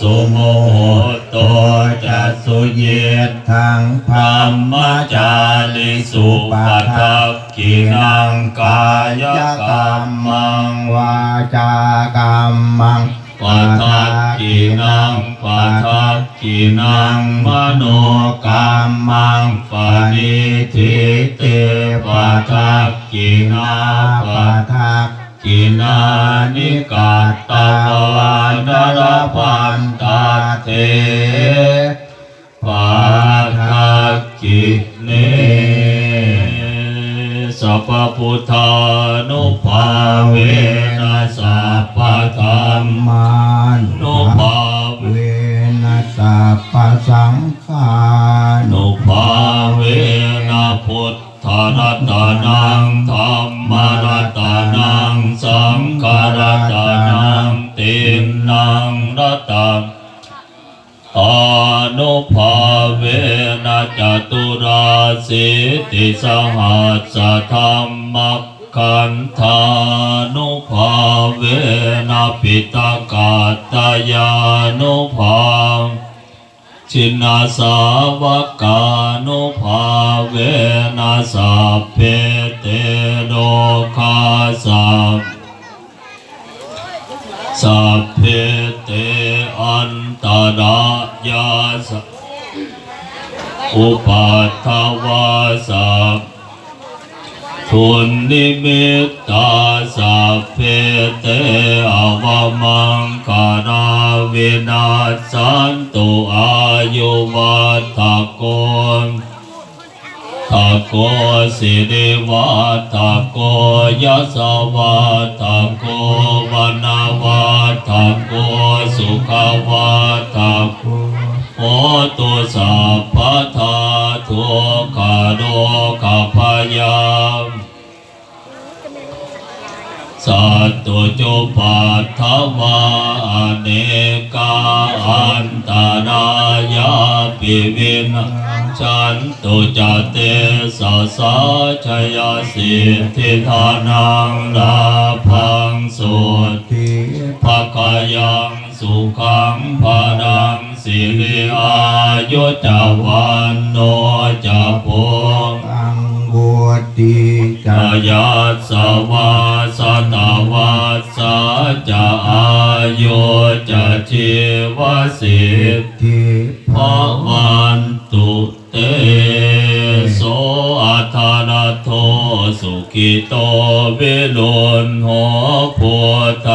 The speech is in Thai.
สุโมโหโตจะสุเยทังธรรมจาริสุปทักขินังกายกรรมังวาจากรรมังปัทักขินังปัทักขินังมโนกรรมังปณิทิเตปัทักขินาปัทั กขินานิกาตาวานรพันตาเตปาทักขิเนสัพพุทธานุภาเวนัสสัพพธรรมามันนุภาเวเวนัสสะปะสังขานุภาเวนะพุทธรัตนัง งฆรัตนังตินนังรัตตังอนุภาเวนะจตุราสิติสหัสธรรมขันธานุภาเวนะปิตกาตยานุภาชินาสาวกานุภาเวนะสัพเพเตโลกาสัพ สัพเพเตอันตรายาสอุปัฏฐวาสัพทุนนิมิตตาสัพเพเตอวมังคาราวินาสันตุอายุวัฏโกน ทาโกสิริวัตโกยัสวัตโกวนาวัตโกสุขวัตโกโอตุสัพพะทาทุกขโลกขพยา สัตตุจุปัฏฐวาเนกาอันตรายาปิวินาชันตุจเตสะสะชยสิทธิธานังลาพังสุทิภะกายังสุขังภารังสิริอายุจาวันโนจะพงตังบุติกายาสวาส จะอายุจะชีวสิทธิทิภวันตุเตโสอัทานาโทสุกิโตวิลุนโหพุทธ